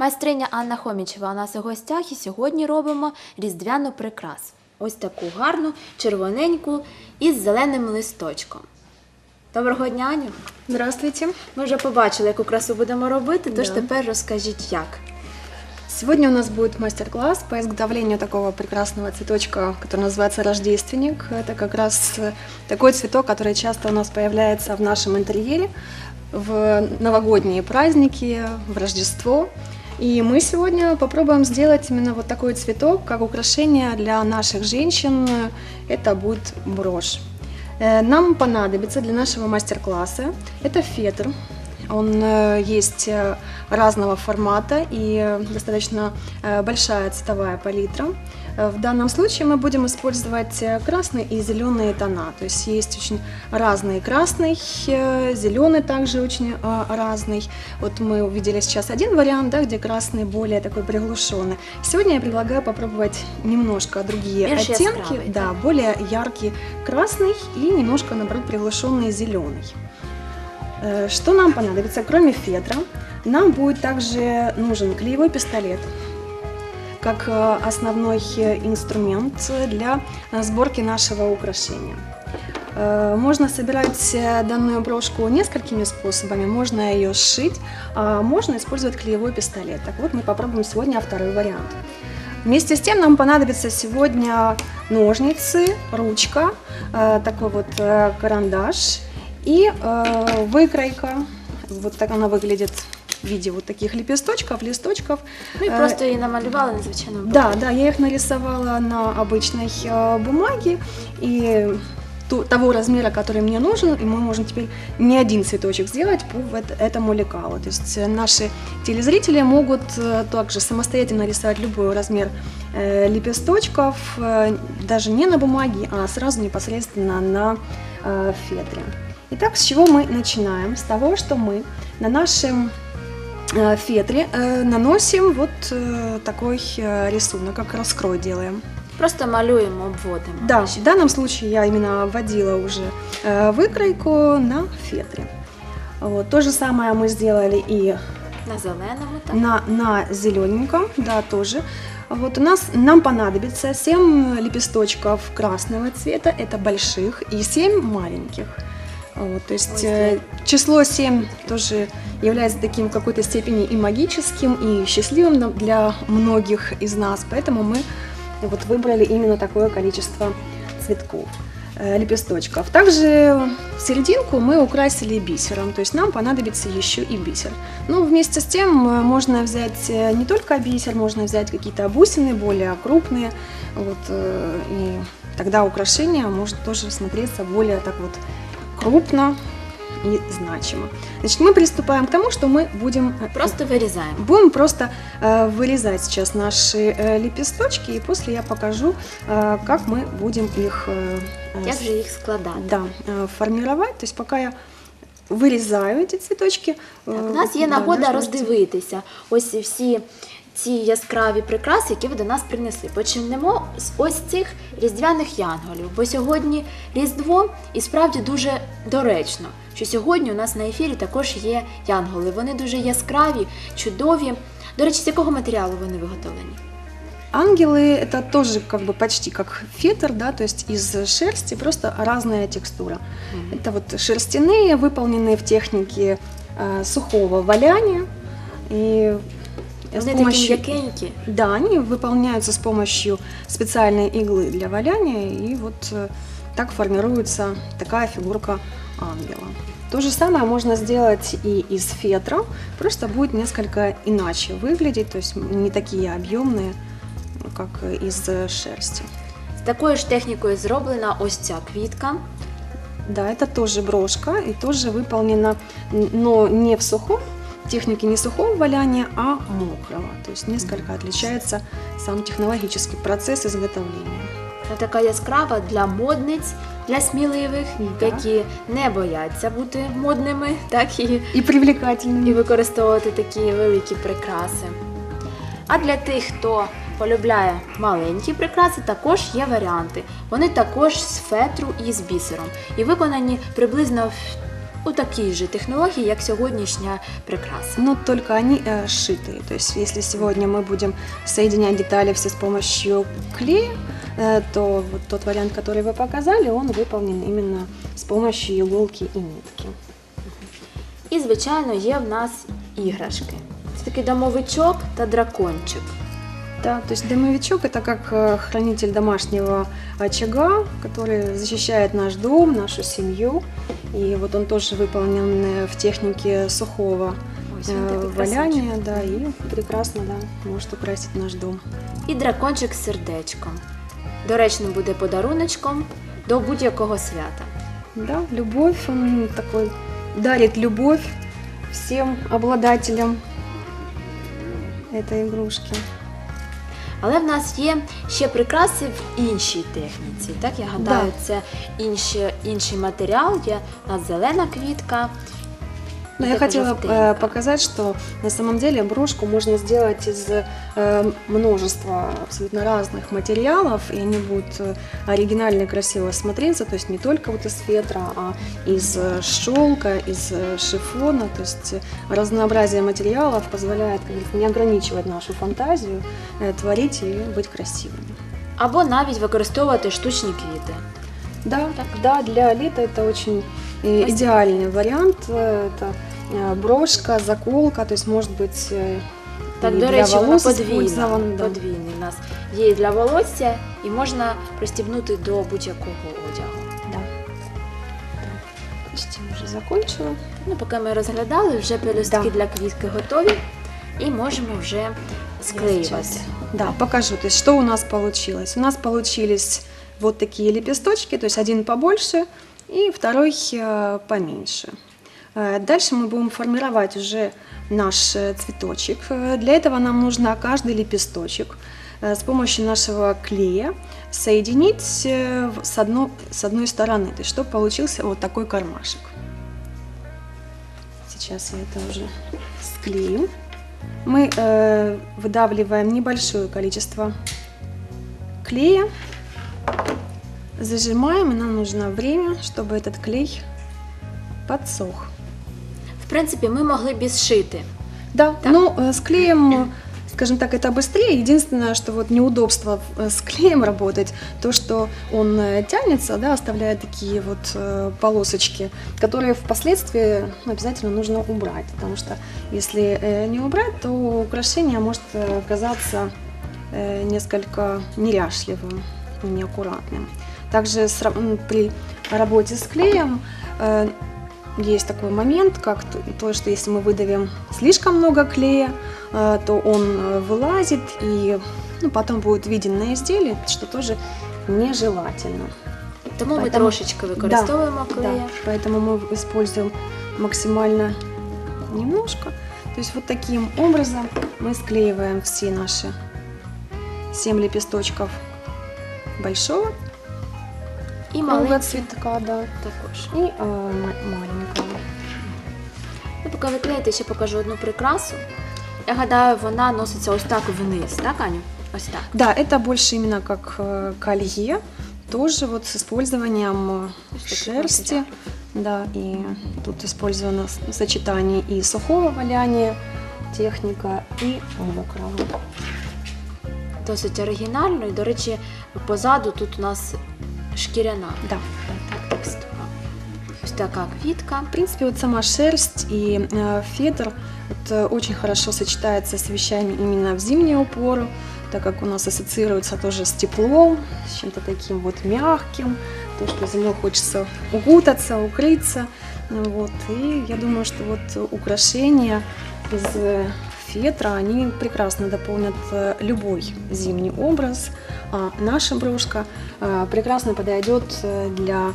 Майстриня Анна Хомічева у нас у гостях і сьогодні робимо різдвяну прикрасу. Ось таку гарну, червоненьку із зеленим листочком. Доброго дня, Аню! Здравствуйте. Ми вже побачили, яку красу будемо робити, тож Да. тепер розкажіть як. Сегодня у нас будет мастер-класс по изготовлению такого прекрасного цветочка, который называется рождественник. Это как раз э, такой цветок, который часто у нас появляется в нашем интерьере в новогодние праздники, в Рождество. И мы сегодня попробуем сделать именно вот такой цветок, как украшение для наших женщин. Это будет брошь. Э, Нам понадобится для нашего мастер-класса это фетр. Он э, есть э, разного формата и достаточно большая цветовая палитра. Э, В данном случае мы будем использовать э, красный и зеленые тона. То есть есть очень разный красный, э, зеленый также очень разный. Вот мы увидели сейчас один вариант, да, где красный более такой приглушенный. Сегодня я предлагаю попробовать немножко другие Меньше оттенки. яскравый, Да, более яркий красный и немножко, наоборот, приглушенный зеленый. Что нам понадобится, кроме фетра? Нам будет также нужен клеевой пистолет как э, основной э, инструмент для э, сборки нашего украшения. Можно собирать данную брошку несколькими способами. Можно ее сшить, а можно использовать клеевой пистолет. Так вот, мы попробуем сегодня второй вариант. Вместе с тем нам понадобится сегодня ножницы, ручка, такой вот карандаш и выкройка. Вот так она выглядит в виде вот таких лепесточков, листочков. Ми Е, просто її намалювали надзвичайно. Да, да, я их нарисовала на обычной э, бумаге и того размера, который мне нужен, и мы можем теперь не один цветочек сделать по этому лекалу. То есть э, наши телезрители могут э, также самостоятельно рисовать любой размер э, лепесточков, э, даже не на бумаге, а сразу непосредственно на э, фетре. Итак, с чего мы начинаем? С того, что мы на нашем э, фетре э, наносим вот э, такой э, рисунок, как раскрой делаем. Просто малюємо, обводимо. Да, в данном случае я именно обводила уже э, выкройку на фетре. Вот, то же самое мы сделали и На зеленому так. на, на зелененьком, да, тоже. Вот у нас нам понадобится 7 лепесточков красного цвета, это больших, и 7 маленьких. Вот, то есть э, число 7 тоже является таким в какой-то степени и магическим, и счастливым для многих из нас, поэтому мы вот выбрали именно такое количество цветков э, лепесточков. Также в серединку мы украсили бисером, то есть нам понадобится еще и бисер. Ну, вместе с тем э, можно взять э, не только бисер, можно взять какие-то бусины более крупные, вот, э, и тогда украшение может тоже смотреться более так вот крупно и значимо. Значит, мы приступаем к тому, что мы будем э, Просто вирізаємо. Будем просто э, вырезать сейчас наши э, лепесточки, и после я покажу, э, как мы будем их э, э, Як с- же їх складати? да, э, формировать. То есть пока я вырезаю эти цветочки. Так, э, у нас є да, нагода наш роздивитися ось всі ці яскраві прикраси, які ви до нас принесли. Почнемо з ось цих різдвяних янголів, бо сьогодні Різдво і справді дуже доречно, що сьогодні у нас на ефірі також є янголи. Вони дуже яскраві, чудові. До речі, з якого матеріалу вони виготовлені? Ангелы это тоже как бы почти как фетр, да, то есть из шерсти, просто разная текстура. Это вот шерстяные, выполненные в технике э, сухого валяния. И с Вони такі помощью- м'якенькі. Да, они выполняются с помощью специальной иглы для валяния, и вот э, так формируется такая фигурка ангела. То же самое можно сделать и из фетра, просто будет несколько иначе выглядеть, то есть не такие объемные, как из э, шерсти. З такою ж технікою зроблена ось ця квітка. Да, это тоже брошка и тоже выполнена, н- но не в сухом, технике не сухого валяния, а мокрого. То есть несколько отличается сам технологический процесс изготовления. Така яскрава для модниць, для сміливих, які не бояться бути модними, так і, И і використовувати такі великі прикраси. А для тих, хто полюбляє маленькі прикраси, також є варіанти. Вони також з фетру і з бісером. І виконані приблизно в у такій же технології, як сьогоднішня прикраса. Но только они э, сшитые. То есть, если сегодня мы будем соединять детали все с помощью клея, э, то вот тот вариант, который вы показали, он выполнен именно с помощью иголки и нитки. І, звичайно, є в нас іграшки. Це такий домовичок та дракончик. Да, то есть домовичок это как э, хранитель домашнего очага, который защищает наш дом, нашу семью. И вот он тоже выполнен э, в технике сухого він э, валяния, да, и прекрасно, да, может украсить наш дом. І дракончик з сердечком. Доречним буде подаруночком до будь-якого свята. Да, любовь, он такой дарит любовь всем обладателям этой игрушки. Але в нас є ще прикраси в іншій техніці. Так, я гадаю, це інші, інший матеріал. Є у нас зелена квітка. Но і я така хотела жовтенька. э, показать, что на самом деле брошку можно сделать из э, множества абсолютно разных материалов, и они будут э, оригинально и красиво смотреться, то есть не только вот из фетра, а из э, шелка, из э, шифона, то есть э, разнообразие материалов позволяет как говорится, не ограничивать нашу фантазию, э, творить и быть красивыми. Або навіть використовувати штучні квіти. Да, да, для лета это очень э, Спасибо. идеальный вариант. Э, Это э, брошка, заколка, то есть может быть э, Так, и до для речі, вона волос подвійна. использован, да. подвійний у нас є і для волосся, і можна пристібнути до будь-якого одягу. Да. Почти уже закончила. Ну, поки ми розглядали, вже пелюстки Да. для квітки готові і можемо вже склеювати. Сейчас, Да, покажу. То есть что у нас получилось? У нас получились вот такие лепесточки, то есть один побольше и второй э, поменьше. Э, Дальше мы будем формировать уже наш э, цветочек. Э, Для этого нам нужно каждый лепесточек с помощью нашего клея соединить с, одно- с одной стороны, то есть чтобы получился вот такой кармашек. Сейчас я это уже склею. Мы э, выдавливаем небольшое количество клея, зажимаем, и нам нужно время, чтобы этот клей подсох. В принципі, ми могли б і зшити. Да, Так. э, с клеем, э, скажем так, это быстрее. Единственное, что вот неудобство э, с клеем работать, то, что он э, тянется, да, оставляя такие вот э, полосочки, которые впоследствии ну, обязательно нужно убрать, потому что если э, не убрать, то украшение может э, оказаться э, несколько неряшливым неаккуратным. Также с при работе с клеем э, есть такой момент, как то, что если мы выдавим слишком много клея, э, то он э, вылазит и ну, потом будет виден на изделии, что тоже нежелательно. Тому Поэтому- трошечки використовуємо Да, клея. поэтому мы используем максимально немножко. То есть вот таким образом мы склеиваем все наши 7 лепесточков большого І круга маленькі цветка, да, також. и э, ма- маленького. Ну, поки ви клеїте, ще покажу одну прикрасу. Я гадаю, вона носиться ось так вниз, так, Аню? Ось так. Да, это больше именно как э, колье, тоже вот с использованием э, Есть такой шерсти. материал. Да, и тут использовано с- сочетание и сухого валяния техника, и мокрого. Досить оригінально. І, до речі, позаду тут у нас шкіряна Да. так, текстура. Ось така квітка. В принципе, вот сама шерсть и э, вот, очень хорошо сочетается с вещами именно в зимнюю пору, так как у нас ассоциируется тоже с теплом, с чем-то таким вот мягким, то, что зимой хочется укутаться, укрыться. Вот. И я думаю, что вот украшения из э, фетра, они прекрасно дополнят э, любой зимний образ. А наша брошка э, прекрасно подойдет э, для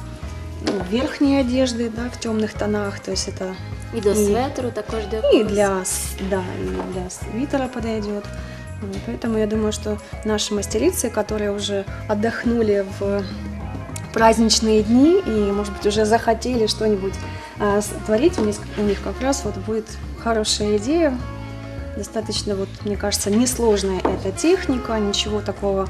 ну, верхней одежды, да, в темных тонах, то есть это І до светру також до и для, да, и для свитера подойдет. Поэтому я думаю, что наши мастерицы, которые уже отдохнули в праздничные дни и, может быть, уже захотели что-нибудь с- творить, у них, у них как раз вот будет хорошая идея. Достаточно, вот, мне кажется, несложная эта техника, ничего такого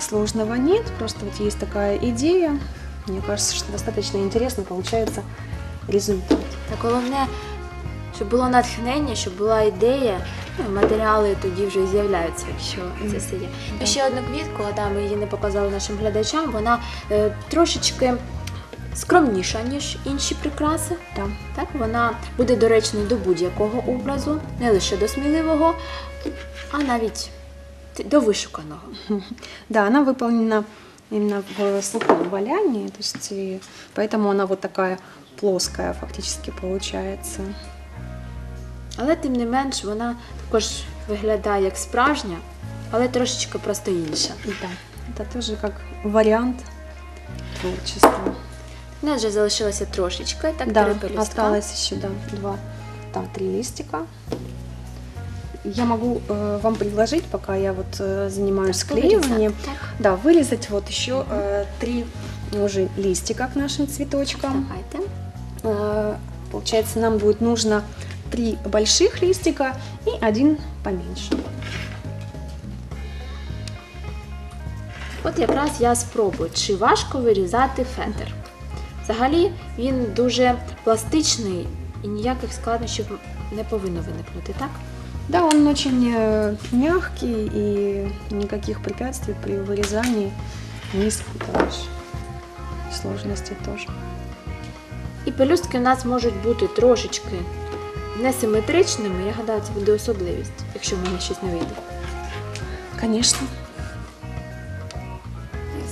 сложного нет, просто вот есть такая идея. Мне кажется, что достаточно интересно получается результат. Так головне, щоб було натхнення, щоб була ідея, ну, матеріали тоді вже з'являються, якщо це все є. І ще одну квітку, а да, ми її не показали нашим глядачам, вона е, трошечки скромніша, ніж інші прикраси. Да. Так, вона буде доречною до будь-якого образу, не лише до сміливого, а навіть т- до вишуканого. Да, она выполнена именно в сухом валянии, то есть и поэтому она вот такая плоская фактически получается. Але тим не менш вона також виглядає як справжня, але трошечки просто інша. Да, это тоже как вариант творчества. У нас вже залишилося трошечки, так да, три пелюстка. осталось еще да, два, да, три листика. Я могу э, вам предложить, пока я вот э, занимаюсь Так, склеиванием. Так, да, вырезать вот еще э, три уже листика к нашим цветочкам. давайте. Э, Получается, нам будет нужно три больших листика и один поменьше. От якраз я спробую, чи важко вирізати фетр. Взагалі він дуже пластичний і ніяких складнощів не повинно виникнути, так? Да, он очень э, мягкий и никаких препятствий при вырезании не испытываешь. Сложностей тоже. І пелюстки у нас можуть бути трошечки несиметричними. Я гадаю, це буде особливість, якщо в мене щось не вийде. Конечно.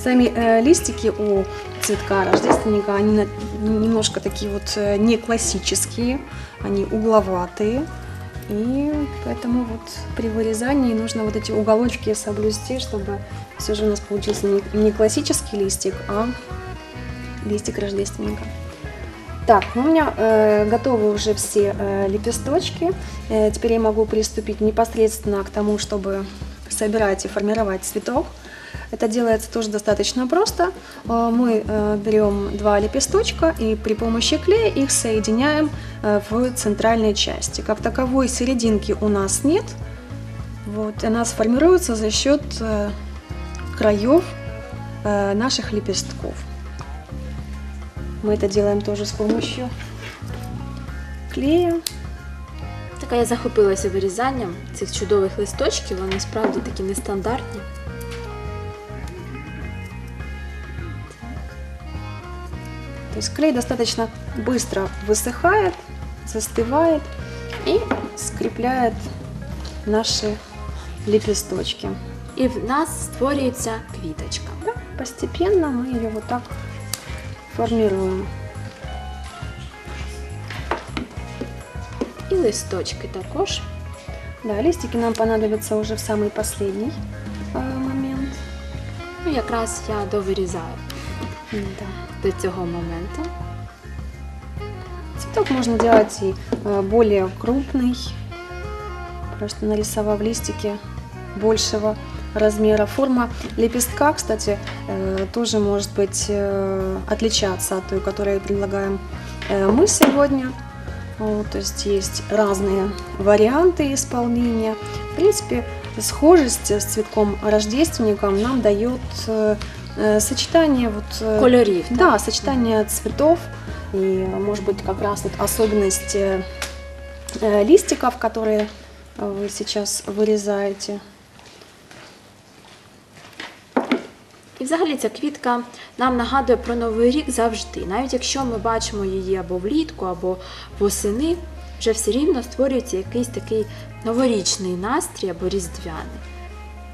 Сами э, листики у цветка рождественника, они на- немножко такие вот э, не классические, они угловатые. И поэтому вот при вырезании нужно вот эти уголочки соблюсти, чтобы все же у нас получился не, не классический листик, а листик рождественника. Так, ну, у меня э, готовы уже все э, лепесточки. Э, теперь я могу приступить непосредственно к тому, чтобы собирать и формировать цветок. Это делается тоже достаточно просто. Э, Мы э, берем два лепесточка и при помощи клея их соединяем э, в центральной части. Как таковой серединки у нас нет. Вот, и она сформируется за счет э, краев э, наших лепестков. Мы это делаем тоже с помощью клея. Така я захопилася вирізанням цих чудових листочків, вони справді такі нестандартні. есть клей достаточно быстро высыхает, застывает и скрепляет наши лепесточки. І в нас створюється квіточка. Да, постепенно мы ее вот так формируем. І листочки також. Да, листики нам понадобятся уже в самый последний э, момент. Ну, якраз я довирізаю Да. до цього моменту. Цветок можно делать и э, более крупный, просто нарисовав листики большего размера. Форма лепестка, кстати, э, тоже может быть э, отличаться от той, которую предлагаем мы сегодня. Вот, то есть есть разные варианты исполнения. В принципе, схожесть с цветком рождественником нам дает сочетание вот, э, Кольорів. так? да, сочетание цветов и, может быть, как раз вот особенность э, э, листиков, которые э, вы сейчас вырезаете. І взагалі ця квітка нам нагадує про Новий рік завжди. Навіть якщо ми бачимо її або влітку, або восени, вже все рівно створюється якийсь такий новорічний настрій або різдвяний.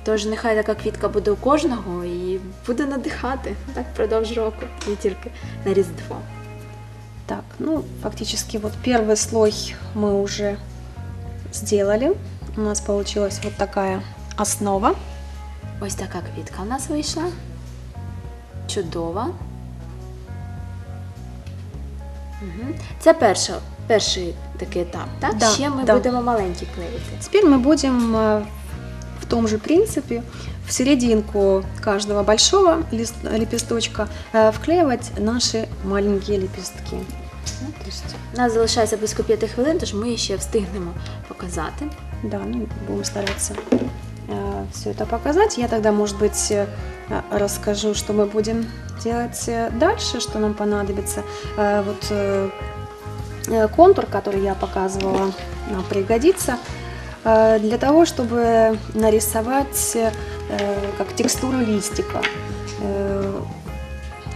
Тож нехай така квітка буде у кожного і буде надихати так впродовж року, не тільки на Різдво. Так, ну, фактически вот первый слой мы уже сделали. У нас получилась вот такая основа. Ось така квітка у нас вийшла. Чудова. Угу. Це перша, перший такий етап, так? Да, Ще ми да. будемо маленькі клеїти. Теперь мы будем э, в том же принципе в серединку каждого большого лист- лепесточка э, вклеивать наши маленькие лепестки. Ну, то есть У нас залишається близько 5 хвилин, тож ми ще встигнемо показати. Да, ну, будем стараться все это показать. Я тогда, может быть, э, расскажу, что мы будем делать э, дальше, что нам понадобится. Э, Вот контур, который я показывала, нам пригодится для того, чтобы нарисовать э, как текстуру листика. Э,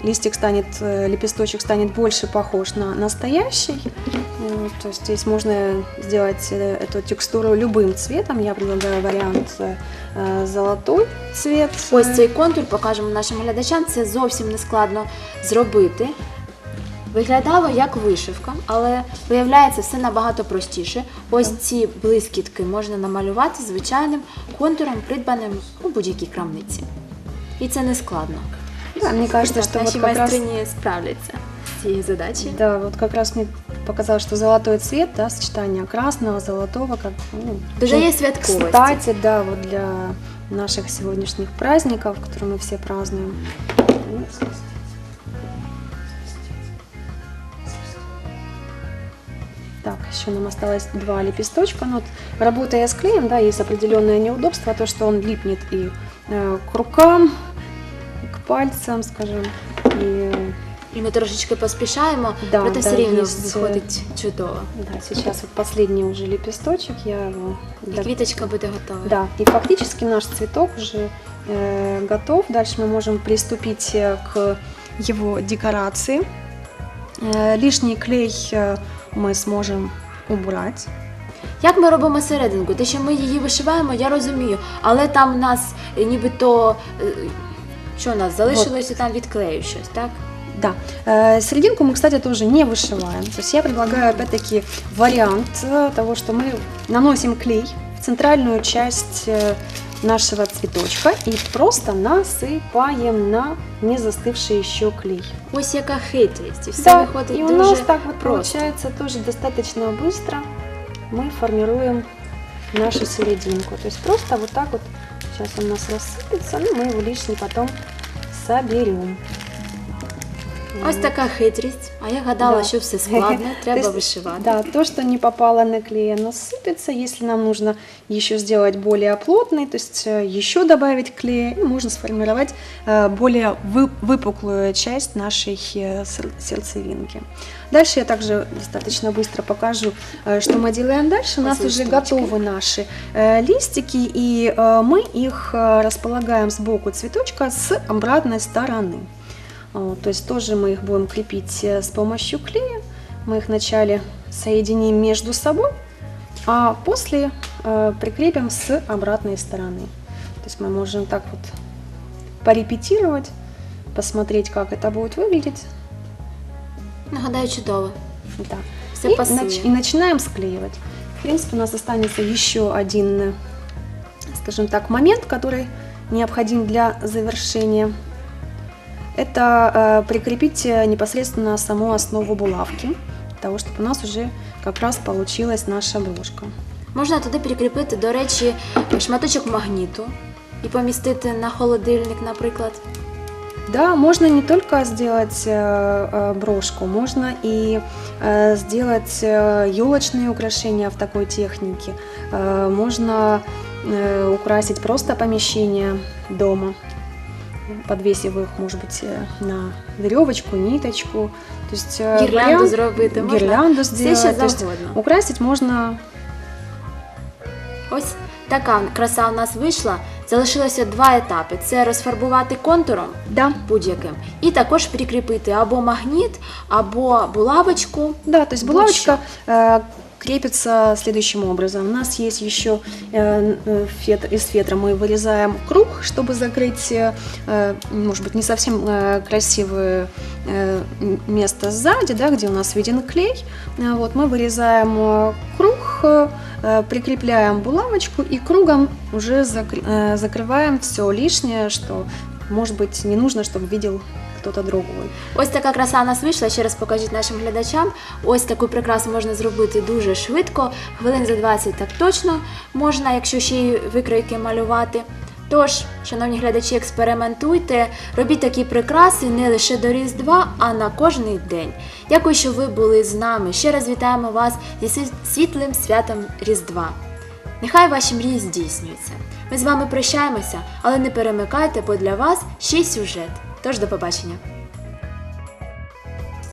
Листик станет, э, лепесточек станет больше похож на настоящий. Э, То есть здесь можно сделать э, эту текстуру любым цветом. Я предлагаю вариант э, золотой цвет. Ось цей контур покажемо нашим глядачам. Це зовсім не складно зробити. Виглядало як вишивка, але виявляється все набагато простіше. Ось ці блискітки можна намалювати звичайним контуром, придбаним у будь-якій крамниці. І це не складно. Да, мне кажется, что вот наші как раз майстрині справляться з цією задачею. Да, вот как раз мне показалось, что золотой цвет, да, сочетание красного, золотого, как ну, Додає очень святковості. Кстати, да, вот для наших сегодняшних праздников, которые мы все празднуем. Так, еще нам осталось два лепесточка. Но вот, работая с клеем, да, есть определенное неудобство, то, что он липнет и э, к рукам, и к пальцам, скажем, и І ми трошечки поспішаємо, Да, проте все да, рівно есть, виходить чудово. Да, сейчас вот последний уже лепесточек, я его... І для- квіточка буде готова. Да, и фактически наш цветок уже э, готов. Дальше мы можем приступить э, к его декорации. Э, лишний клей э, мы сможем убрать. Як ми робимо серединку? Те, що ми її вишиваємо, я розумію, але там в нас е, нібито е, що у нас залишилося там від клею щось, так? Да, э, серединку мы, кстати, тоже не вышиваем. То есть я предлагаю опять-таки вариант э, того, что мы наносим клей в центральную часть э, нашего цветочка и просто насыпаем на не застывший еще клей. Ось яка хитрість, все Да, виходить и у нас так вот просто. получается тоже достаточно быстро мы формируем нашу серединку. То есть просто вот так вот, сейчас он у нас рассыпется, ну мы его лишний потом соберем. Ось така хитрість. А я гадала, Да. що все складно, треба есть, вишивати. Да, то, что не попало на клей, оно сыпется. Если нам нужно еще сделать более плотный, то есть э, еще добавить клея, и можно сформировать э, более вы- выпуклую часть нашей э, сер- сердцевинки. Дальше я также достаточно быстро покажу, что мы делаем дальше. У нас уже готовы наши листики, и мы их располагаем сбоку цветочка с обратной стороны. Вот, то есть тоже мы их будем крепить э, с помощью клея. Мы их вначале соединим между собой, а после э, прикрепим с обратной стороны. То есть мы можем так вот порепетировать, посмотреть, как это будет выглядеть. Нагадаю, чудово. Да. Все и, нач- и начинаем склеивать. В принципе, у нас останется еще один, э, скажем так, момент, который необходим для завершения Это э, прикрепить э, непосредственно саму основу булавки, для того, чтобы у нас уже как раз получилась наша брошка. Можна туди прикріпити, до речі, шматочок магніту і помістити на холодильник, наприклад. Да, можно не только сделать э, э, брошку, можно и э, сделать елочные украшения в такой технике. Э, можно э, украсить просто помещение дома, подвесив их, может быть, э, на веревочку, ниточку. То есть э, Гірлянду вариант- зробити можна. гирлянду Все сделать. що То есть завгодно. украсить можно Ось така краса у нас вийшла. Залишилося два етапи: це розфарбувати контуром да, будь-яким, і також прикріпити або магніт, або булавочку. Да, то есть Вот булавочка э, крепится следующим образом. У нас есть еще э, э, фетр, из фетра мы вырезаем круг, чтобы закрыть, э, может быть, не совсем красивое место сзади, да, где у нас виден клей. Вот мы вырезаем круг, прикрепляем булавочку и кругом уже закр- закрываем все лишнее, что, может быть, не нужно, чтобы видел кто-то другой. Ось така краса у нас вийшла. Ще раз покажіть нашим глядачам. Ось таку прикрасу можна зробити дуже швидко, хвилин за 20 так точно можна, якщо ще й викройки малювати. Тож, шановні глядачі, експериментуйте, робіть такі прикраси не лише до Різдва, а на кожний день. Дякую, що ви були з нами. Ще раз вітаємо вас зі світлим святом Різдва. Нехай ваші мрії здійснюються. Ми з вами прощаємося, але не перемикайте, бо для вас ще й сюжет. Тож до побачення.